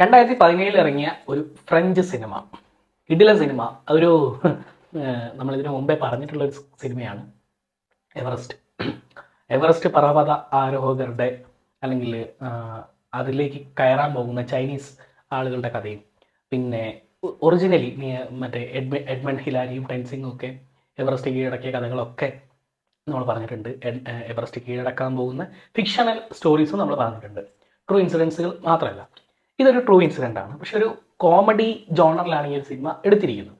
രണ്ടായിരത്തി പതിനേഴിൽ ഇറങ്ങിയ ഒരു ഫ്രഞ്ച് സിനിമ ഇഡില സിനിമ ഒരു നമ്മളിതിനു മുമ്പേ പറഞ്ഞിട്ടുള്ള ഒരു സിനിമയാണ്. എവറസ്റ്റ്. എവറസ്റ്റ് പർവത ആരോഹകരുടെ അല്ലെങ്കിൽ അതിലേക്ക് കയറാൻ പോകുന്ന ചൈനീസ് ആളുകളുടെ കഥയും. പിന്നെ ഒറിജിനലി മറ്റേ എഡ്മ എഡ്മണ്ട് ഹിലാരിയും ടെൻസിങ്ങും ഒക്കെ എവറസ്റ്റ് കീഴടക്കിയ കഥകളൊക്കെ നമ്മൾ പറഞ്ഞിട്ടുണ്ട്. എവറസ്റ്റ് കീഴടക്കാൻ പോകുന്ന ഫിക്ഷണൽ സ്റ്റോറീസും നമ്മൾ പറഞ്ഞിട്ടുണ്ട്. ട്രൂ ഇൻസിഡൻസുകൾ മാത്രമല്ല. ഇതൊരു ട്രൂ ഇൻസിഡന്റ് ആണ്. പക്ഷെ ഒരു കോമഡി ജോണറിലാണ് ഈ ഒരു സിനിമ എടുത്തിരിക്കുന്നത്.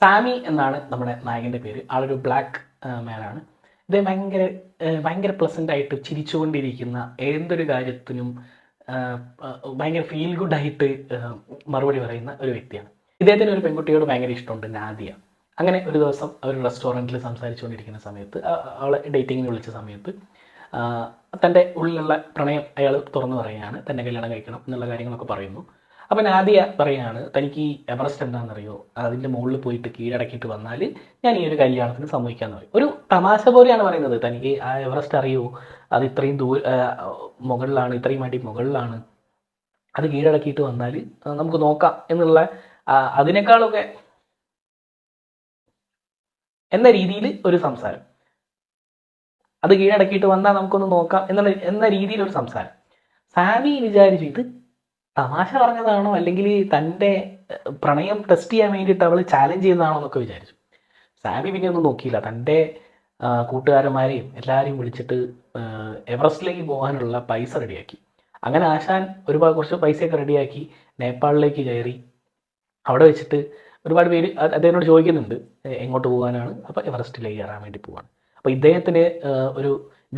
സാമി എന്നാണ് നമ്മുടെ നായകന്റെ പേര്. ആളൊരു ബ്ലാക്ക് മാനാണ് ഇത് ഭയങ്കര ഭയങ്കര പ്ലസന്റ് ആയിട്ട് ചിരിച്ചുകൊണ്ടിരിക്കുന്ന ഏതൊരു കാര്യത്തിനും ഭയങ്കര ഫീൽ ഗുഡ് ആയിട്ട് മറുപടി പറയുന്ന ഒരു വ്യക്തിയാണ്. ഇദ്ദേഹത്തിന് ഒരു പെൺകുട്ടിയോട് ഭയങ്കര ഇഷ്ടമുണ്ട് നാദിയ. അങ്ങനെ ഒരു ദിവസം അവർ റെസ്റ്റോറന്റിൽ സംസാരിച്ചുകൊണ്ടിരിക്കുന്ന സമയത്ത് അവളെ ഡേറ്റിങ്ങിന് വിളിച്ച സമയത്ത് തന്റെ ഉള്ളിലുള്ള പ്രണയം അയാൾ തുറന്നു പറയുകയാണ് തന്നെ കല്യാണം കഴിക്കണം എന്നുള്ള കാര്യങ്ങളൊക്കെ പറയുന്നു. അപ്പം നാദിയ പറയുകയാണ് തനിക്ക് ഈ എവറസ്റ്റ് എന്താണെന്നറിയോ? അതിന്റെ മുകളിൽ പോയിട്ട് കീഴടക്കിയിട്ട് വന്നാൽ ഞാൻ ഈ ഒരു കല്യാണത്തിന് സമ്മതിക്കാമെന്ന് പറയും. ഒരു തമാശ പോലെയാണ് പറയുന്നത്. തനിക്ക് ആ എവറസ്റ്റ് അറിയോ? അത് ഇത്രയും ദൂര മുകളിലാണ് ഇത്രയും അടി മുകളിലാണ്. അത് കീഴടക്കിയിട്ട് വന്നാൽ നമുക്ക് നോക്കാം എന്നുള്ള അതിനേക്കാളൊക്കെ എന്ന രീതിയിൽ ഒരു സംസാരം. അത് കീഴടക്കിയിട്ട് വന്നാൽ നമുക്കൊന്ന് നോക്കാം എന്നുള്ള എന്ന രീതിയിലൊരു സംസാരം. സാമി വിചാരിച്ചു ഇത് തമാശ പറഞ്ഞതാണോ അല്ലെങ്കിൽ തന്റെ പ്രണയം ടെസ്റ്റ് ചെയ്യാൻ വേണ്ടിയിട്ട് അവൾ ചാലഞ്ച് ചെയ്യുന്നതാണോ എന്നൊക്കെ വിചാരിച്ചു. സാമി പിന്നെ ഒന്നും നോക്കിയില്ല. തന്റെ കൂട്ടുകാരന്മാരെയും എല്ലാവരെയും വിളിച്ചിട്ട് എവറസ്റ്റിലേക്ക് പോകാനുള്ള പൈസ റെഡിയാക്കി. അങ്ങനെ ആശാൻ ഒരുപാട് കുറച്ച് പൈസയൊക്കെ റെഡിയാക്കി നേപ്പാളിലേക്ക് കയറി. അവിടെ വെച്ചിട്ട് ഒരുപാട് പേര് അദ്ദേഹത്തിനോട് ചോദിക്കുന്നുണ്ട് എങ്ങോട്ട് പോകാനാണ്? അപ്പോൾ എവറസ്റ്റിലേക്ക് കയറാൻ വേണ്ടി പോവാണ്. അപ്പോൾ ഇദ്ദേഹത്തിന് ഒരു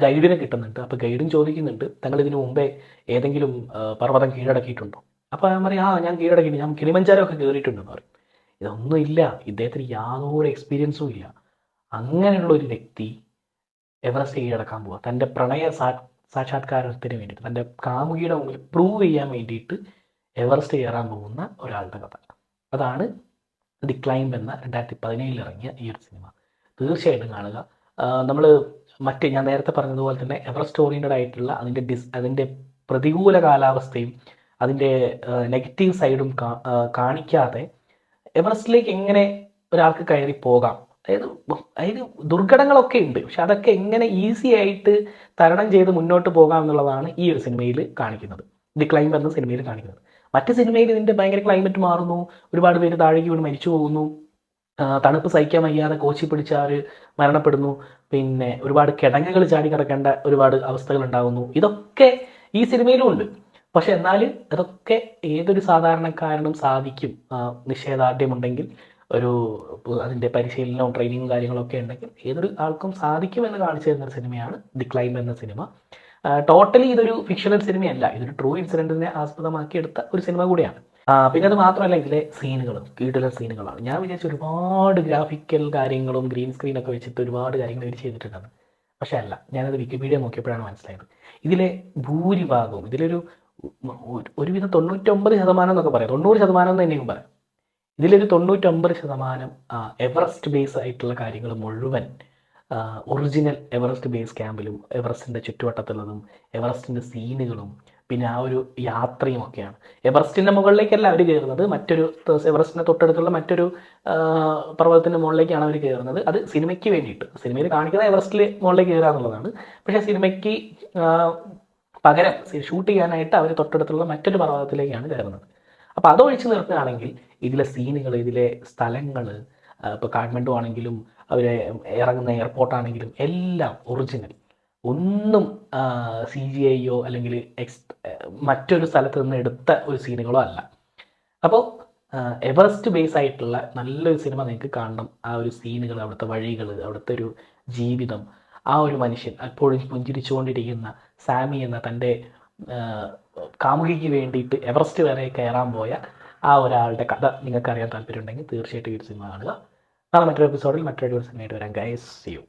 ഗൈഡിനെ കിട്ടുന്നുണ്ട്. അപ്പോൾ ഗൈഡും ചോദിക്കുന്നുണ്ട് തങ്ങൾ ഇതിനു മുമ്പേ ഏതെങ്കിലും പർവതം കീഴടക്കിയിട്ടുണ്ടോ? അപ്പോൾ ഞാൻ പറയും ആ ഞാൻ കീഴടക്കി ഞാൻ കിളിമഞ്ചാരോ ഒക്കെ കയറിയിട്ടുണ്ടെന്ന് പറയും. ഇതൊന്നും ഇല്ല. ഇദ്ദേഹത്തിന് യാതൊരു എക്സ്പീരിയൻസും ഇല്ല. അങ്ങനെയുള്ള ഒരു വ്യക്തി എവറസ്റ്റ് കീഴടക്കാൻ പോവുക തന്റെ പ്രണയ സാ സാക്ഷാത്കാരത്തിന് വേണ്ടിയിട്ട് തന്റെ കാമുകിയുടെ മുമ്പിൽ പ്രൂവ് ചെയ്യാൻ വേണ്ടിയിട്ട് എവറസ്റ്റ് കയറാൻ പോകുന്ന ഒരാളുടെ കഥ. അതാണ് ദി ക്ലൈംബ് എന്ന രണ്ടായിരത്തി പതിനേഴിൽ ഇറങ്ങിയ ഈ ഒരു സിനിമ. തീർച്ചയായിട്ടും കാണുക. നമ്മൾ മറ്റ് ഞാൻ നേരത്തെ പറഞ്ഞതുപോലെ തന്നെ എവറസ്റ്റ് ഓറിയന്റഡ് ആയിട്ടുള്ള അതിന്റെ ഡിസ് അതിന്റെ പ്രതികൂല കാലാവസ്ഥയും അതിന്റെ നെഗറ്റീവ് സൈഡും കാണിക്കാതെ എവറസ്റ്റിലേക്ക് എങ്ങനെ ഒരാൾക്ക് കയറി പോകാം? അതായത് അതായത് ദുർഘടങ്ങളൊക്കെ ഉണ്ട്. പക്ഷെ അതൊക്കെ എങ്ങനെ ഈസി ആയിട്ട് തരണം ചെയ്ത് മുന്നോട്ട് പോകാം എന്നുള്ളതാണ് ഈ ഒരു സിനിമയിൽ കാണിക്കുന്നത്. ദി ക്ലൈംബ് എന്ന സിനിമയിൽ കാണിക്കുന്നത്. മറ്റ് സിനിമയിൽ ഇതിന്റെ ഭയങ്കര ക്ലൈമറ്റ് മാറുന്നു. ഒരുപാട് പേര് താഴേക്ക് വീണ് മരിച്ചു പോകുന്നു. തണുപ്പ് സഹിക്കാൻ വയ്യാതെ കോച്ചി പിടിച്ചാൽ മരണപ്പെടുന്നു. പിന്നെ ഒരുപാട് കിടങ്ങുകൾ ചാടി കിടക്കേണ്ട ഒരുപാട് അവസ്ഥകൾ ഉണ്ടാകുന്നു ഇതൊക്കെ ഈ സിനിമയിലും ഉണ്ട്. പക്ഷെ എന്നാൽ അതൊക്കെ ഏതൊരു സാധാരണക്കാരനും സാധിക്കും. നിഷേധാർഢ്യമുണ്ടെങ്കിൽ ഒരു അതിന്റെ പരിശീലനവും ട്രെയിനിങ്ങും കാര്യങ്ങളൊക്കെ ഉണ്ടെങ്കിൽ ഏതൊരു ആൾക്കും സാധിക്കുമെന്ന് കാണിച്ചു തരുന്ന ഒരു സിനിമയാണ് ദി ക്ലൈം എന്ന സിനിമ. ടോട്ടലി ഇതൊരു ഫിക്ഷണൽ സിനിമയല്ല ഇതൊരു ട്രൂ ഇൻസിഡന്റിനെ ആസ്പദമാക്കി എടുത്ത ഒരു സിനിമ കൂടിയാണ്. പിന്നെ അത് മാത്രമല്ല ഇതിലെ സീനുകളും കീടിലെ സീനുകളാണ് ഞാൻ വിചാരിച്ച ഒരുപാട് ഗ്രാഫിക്കൽ കാര്യങ്ങളും ഗ്രീൻ സ്ക്രീൻ ഒക്കെ വെച്ചിട്ട് ഒരുപാട് കാര്യങ്ങൾ ഇവർ ചെയ്തിട്ടുണ്ടെന്ന് പക്ഷെ അല്ല ഞാനത് വിക്കിപീഡിയ നോക്കിയപ്പോഴാണ് മനസ്സിലായത്. ഇതിലെ ഭൂരിഭാഗവും ഇതിലൊരു ഒരുവിധം തൊണ്ണൂറ്റൊമ്പത് ശതമാനം എന്നൊക്കെ പറയാം. തൊണ്ണൂറ് ശതമാനം എന്ന് തന്നെയും പറയാം. ഇതിലൊരു തൊണ്ണൂറ്റൊമ്പത് ശതമാനം എവറസ്റ്റ് ബേസ് ആയിട്ടുള്ള കാര്യങ്ങൾ മുഴുവൻ ഒറിജിനൽ എവറസ്റ്റ് ബേസ് ക്യാമ്പിലും എവറസ്റ്റിന്റെ ചുറ്റുവട്ടത്തുള്ളതും എവറസ്റ്റിന്റെ സീനുകളും പിന്നെ ആ ഒരു യാത്രയും ഒക്കെയാണ്. എവറസ്റ്റിന്റെ മുകളിലേക്കല്ല അവർ കയറുന്നത് മറ്റൊരു എവറസ്റ്റിന്റെ തൊട്ടടുത്തുള്ള മറ്റൊരു പർവതത്തിന്റെ മുകളിലേക്കാണ് അവർ കയറുന്നത് അത് സിനിമയ്ക്ക് വേണ്ടിയിട്ട്. സിനിമയിൽ കാണിക്കുന്നത് എവറസ്റ്റിൽ മുകളിലേക്ക് കയറുക എന്നുള്ളതാണ് പക്ഷേ സിനിമയ്ക്ക് പകരം ഷൂട്ട് ചെയ്യാനായിട്ട് അവർ തൊട്ടടുത്തുള്ള മറ്റൊരു പർവതത്തിലേക്കാണ് കയറുന്നത്. അപ്പോൾ അതൊഴിച്ച് നിർത്തുകയാണെങ്കിൽ ഇതിലെ സീനുകൾ ഇതിലെ സ്ഥലങ്ങൾ ഇപ്പോൾ കാഠ്മണ്ഡു ആണെങ്കിലും അവരെ ഇറങ്ങുന്ന എയർപോർട്ടാണെങ്കിലും എല്ലാം ഒറിജിനൽ ഒന്നും സി ജി ഐയോ അല്ലെങ്കിൽ എക്സ് മറ്റൊരു സ്ഥലത്ത് നിന്ന് എടുത്ത ഒരു സീനുകളോ അല്ല. അപ്പോൾ എവറസ്റ്റ് ബേസ് ആയിട്ടുള്ള നല്ലൊരു സിനിമ നിങ്ങൾക്ക് കാണണം. ആ ഒരു സീനുകൾ അവിടുത്തെ വഴികൾ അവിടുത്തെ ഒരു ജീവിതം. ആ ഒരു മനുഷ്യൻ അപ്പോഴും പുഞ്ചിരിച്ചുകൊണ്ടിരിക്കുന്ന സാമി എന്ന തന്റെ കാമുകിക്ക് വേണ്ടിയിട്ട് എവറസ്റ്റ് വരെ കയറാൻ പോയ ആ ഒരാളുടെ കഥ. നിങ്ങൾക്കറിയാൻ താല്പര്യമുണ്ടെങ്കിൽ തീർച്ചയായിട്ടും ഈ ഒരു സിനിമ കാണുക. നാളെ മറ്റൊരു എപ്പിസോഡിൽ മറ്റൊരു സിനിമയായിട്ട് വരാം. Guys U